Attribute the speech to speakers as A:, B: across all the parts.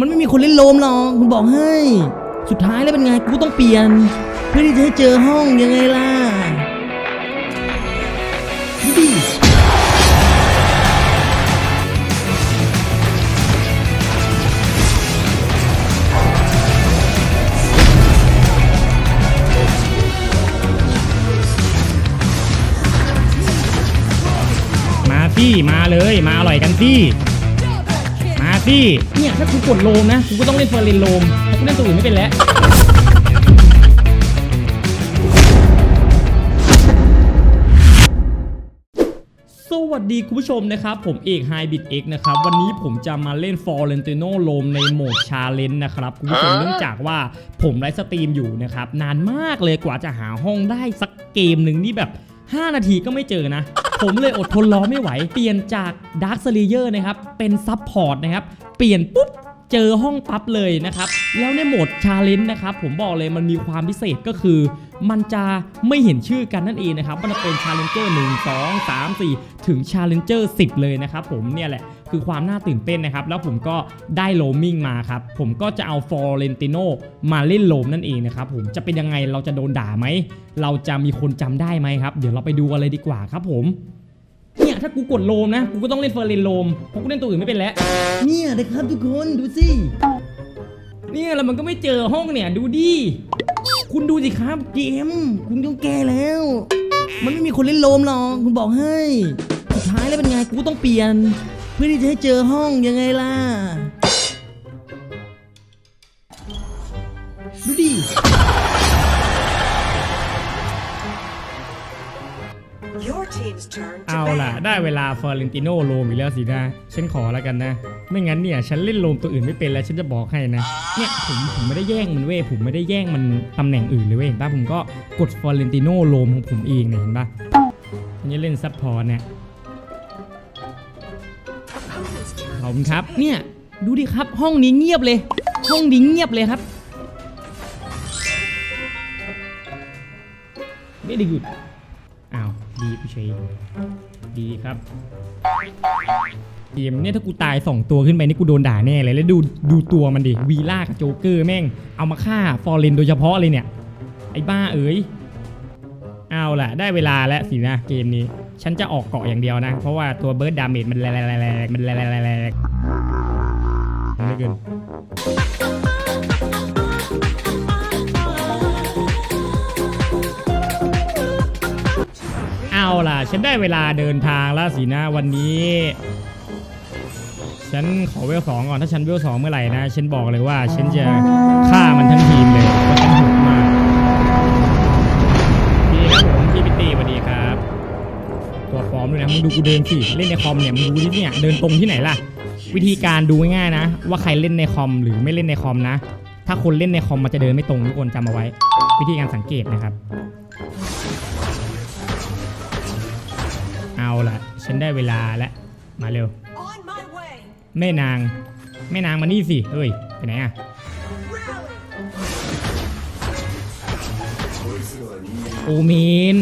A: มันไม่มีคนเล่นโลมหรอกคุณบอกให้ สุดท้ายแล้วเป็นไงกูต้องเปลี่ยน เพื่อที่จะให้เจอห้องยังไงล่ะดิ
B: มาสิมาเลยมาอร่อยกันสิ มาสิ
A: เนี่ยถ้ากูกดโลมนะกูก็ต้องเล่นเฟอร์เรนโลมเพราะกูเล่นตัวอื่นไม่เป็นแล้วสวัสดีคุณผู้ชมนะครับ ผมเอกไฮบิดเอกนะครับ วันนี้ผมจะมาเล่น f o r e n t i n o โลมในโหมดชาเลนจ์นะครับ คุณผู้ชมเนื่องจากว่าผมไลฟ์สตรีมอยู่นะครับ นานมากเลยกว่าจะหาห้องได้สักเกมหนึ่งนี่แบบ 5 นาทีก็ไม่เจอนะ ผมเลยอดทนรอไม่ไหว เปลี่ยนจาก Dark Slayer นะครับ เป็นซับพอร์ตนะครับ เปลี่ยนปุ๊บเจอห้องปั๊บเลยนะครับ แล้วในโหมดชาเลนจ์นะครับ ผมบอกเลยมันมีความพิเศษก็คือ มันจะไม่เห็นชื่อกันนั่นเองนะครับ มันจะเป็น Challenger 1 2 3 4ถึงชาเล
B: นเจอร์สิบเล
A: ยนะครับผมเนี่ยแหละ คือความน่าตื่นเต้นนะครับ แล้วผมก็ได้โลมมิ่งมาครับ ผมก็จะเอาฟอร์เรนติโนมาเล่นโลมนั่นเองนะครับผมจะเป็นยังไงเราจะโดนด่าไหม เราจะมีคนจำได้ไหมครับ เดี๋ยวเราไปดูกันเลยดีกว่าครับผมเนี่ยถ้ากูกดโลมนะ กูก็ต้องเล่นเฟอร์เรนโลมเพราะกูเล่นตัวอื่นไม่เป็นแล้ว เนี่ยนะครับทุกคนดูสิเนี่ยแล้วมันก็ไม่เจอห้องเนี่ยดูดิคุณดูสิครับเกมคุณต้องแก้แล้ว มันไม่มีคนเล่นโลมหรอกคุณบอกให้สุดท้ายแล้วเป็นไงกูต้องเปลี่ยนเพื่อที่จะให้เจอห้องยังไงล่ะ ดูดิ
C: Your team's turn to
B: เอาล่ะ
C: ban.
B: ได้เวลาฟอร์เรนติโนโลมอีกแล้วสินะ ฉันขอแล้วกันนะ ไม่งั้นเนี่ย ฉันเล่นโลมตัวอื่นไม่เป็นแล้ว ฉันจะบอกให้นะ เนี่ยผมผมไม่ได้แย่งมันเว้ยผมไม่ได้แย่งมันตำแหน่งอื่นเลยเว้ยเห็นปะผมก็กดฟอร์เรนติโนโลมของผมเองเนี่ยเห็นปะฉันจะเล่นซับพอร์ตเนี่ย อบคุณครับ
A: เนี่ยดูดิครับห้องนี้เงียบเลย ห้องนี้เงียบเลยครับ
B: ไม่ได้หยุดอ้าวดีพี่ชัยดีครับเกมเนี่ยถ้ากูตาย 2 ตัวขึ้นไปนี่กูโดนด่าแน่เลยแล้วดูดูตัวมันดิวีล่ากับโจ๊กเกอร์แม่ง เอามาฆ่าฟอร์เรนโดยเฉพาะเลยเนี่ย ไอ้บ้าเอ๋ยเอาล่ะ ได้เวลาแล้วสินะเกมนี้ ฉันจะออกเกาะอย่างเดียวนะ เพราะว่าตัวเบิร์ดดาเมจมันแรงๆมันแรงๆๆๆไม่เกินเอาล่ะ ฉันได้เวลาเดินทางแล้วสินะวันนี้ ฉันขอเวลสองก่อนถ้าฉันเวลสองเมื่อไหร่นะ ฉันบอกเลยว่าฉันจะฆ่ามันทั้งทีมเลย องดูกูเดินสิเล่นในคอมเนี่ยมึงดูที่เนี่ยเดินตรงที่ไหนล่ะ วิธีการดูง่ายๆนะ ว่าใครเล่นในคอมหรือไม่เล่นในคอมนะ ถ้าคนเล่นในคอมมันจะเดินไม่ตรงทุกคนจำเอาไว้ วิธีการสังเกตนะครับ เอาล่ะ ฉันได้เวลาแล้วมาเร็ว แม่นาง แม่นางมานี่สิเฮ้ยไปไหนอะโอเมน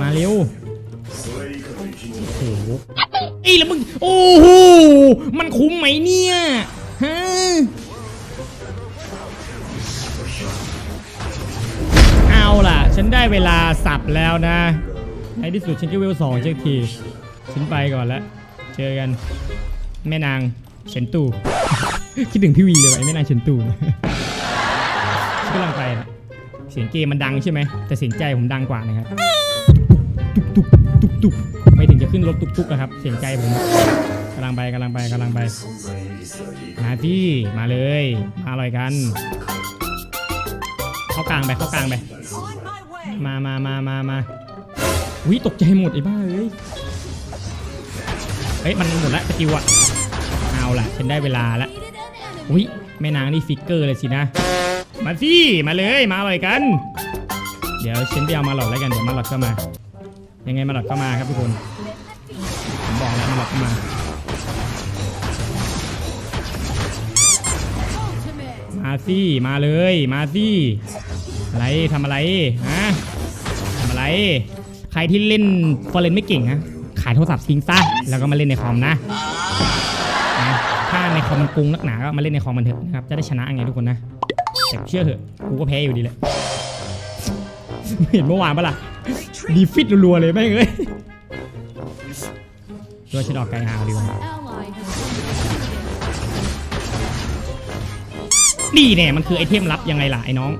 B: มาเร็ว โอ้โหไอ้ยแล้วมึง โอ้โห มันคุ้มไหมเนี่ย ฮะ เอาล่ะ ฉันได้เวลาสับแล้วนะ ในที่สุดฉันก็เวลสองเช็คที ฉันไปก่อนแล้ว เจอกัน แม่นางเฉินตู่ คิดถึงพี่วีเลยว่ะไอ้แม่นางเฉินตู่กำลังไปนะเสียงเกมมันดังใช่ไหม แต่เสียงใจผมดังกว่านะครับ ตุกตุก ตุกตุกไม่ถึงจะขึ้นรถตุกตุกนะครับ เสียงใจผมกำลังไปกำลังไปกำลังไปมาที่มาเลยมาอร่อยกัน เข้ากลางไปเข้ากลางไป มามามามามาวิตกใจหมดไอ้บ้าเอ้ยเฮ้ยมันหมดแล้วสกิลอะเอาละฉันได้เวลาล้วอุ้ยแม่นางนี่ฟิกเกอร์เลยสินะ มาสิมาเลยมาอร่อยกัน เดี๋ยวฉันไปเอามาหลอดแล้วกันเดี๋ยวมาหลอดเข้ามา ยังไงมาหลอดเข้ามาครับทุกคนผมบอกแล้วมาหลอดเข้ามามาสิมาเลยมาสิอะไรทำอะไรฮะทำอะไร ใครที่เล่นฟอร์เรนไม่เก่งฮะขายโทรศัพท์ทิ้งซะแล้วก็มาเล่นในคอมนะนะถ้าในคอมมันกรุงนักหนาก็มาเล่นในคอมมันเถอะนะครับจะได้ชนะไงทุกคนนะแต่เชื่อเถอะกูก็แพ้อยู่ดีแหละเห็นเมื่อวานปะล่ะ ดีฟิตรัวๆเลยแม่งเอ้ยตัวฉันออกไกลหางดีกว่า
D: Ally has been defeated.
B: นี่แน่มันคือไอเทมลับยังไงล่ะไอ้น้อง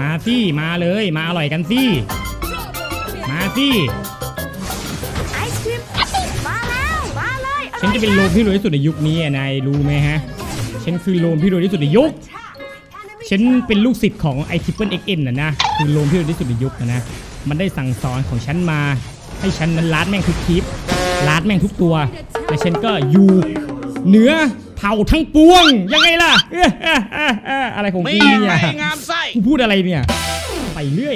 B: มาสิมาเลยมาอร่อยกันสิ สิ
E: ไอศครีมมาแล้วมาเลย
B: ฉันจะเป็นโลมที่รวยที่สุดในยุคนี้อะนายรู้ไหมฮะ ฉันคือโลมที่รวยที่สุดในยุค ฉันเป็นลูกศิษย์ของไอทิปเปิลเอ็กเอ็นนะนะคือโลมที่รวยที่สุดในยุคนะนะ มันได้สั่งสอนของฉันมา ให้ฉันนั้นลาดแม่งทุกคลิปลาดแม่งทุกตัว และฉันก็อยู่เหนือเผ่าทั้งปวง ยังไงล่ะเอ้อเอ้อเอ้อเอ้ออะไรของกูเนี่ยงามไส้ กูพูดอะไรเนี่ย ไปเรื่อย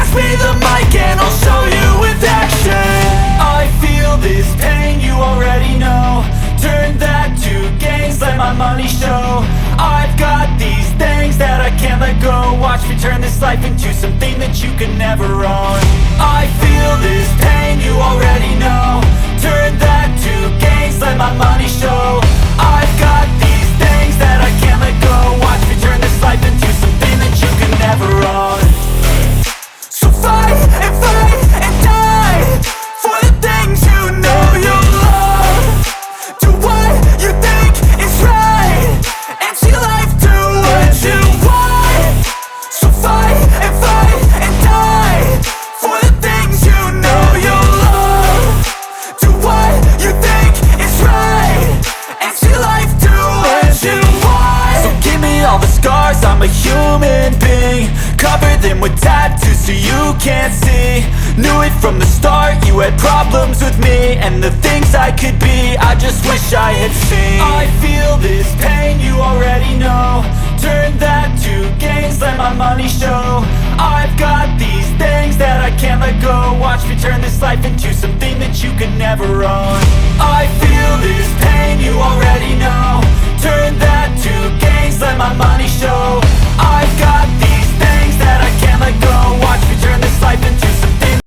F: life into something that you can never own. I feel this pain, you already Knew it from the start, you had problems with me And the things I could be, I just wish I had seen. I feel this pain, you already know. Turn that to gains, let my money show. I've got these things that I can't let go. Watch me turn this life into something that you can never own. I feel this pain, you already know. Turn that to gains, let my money show. I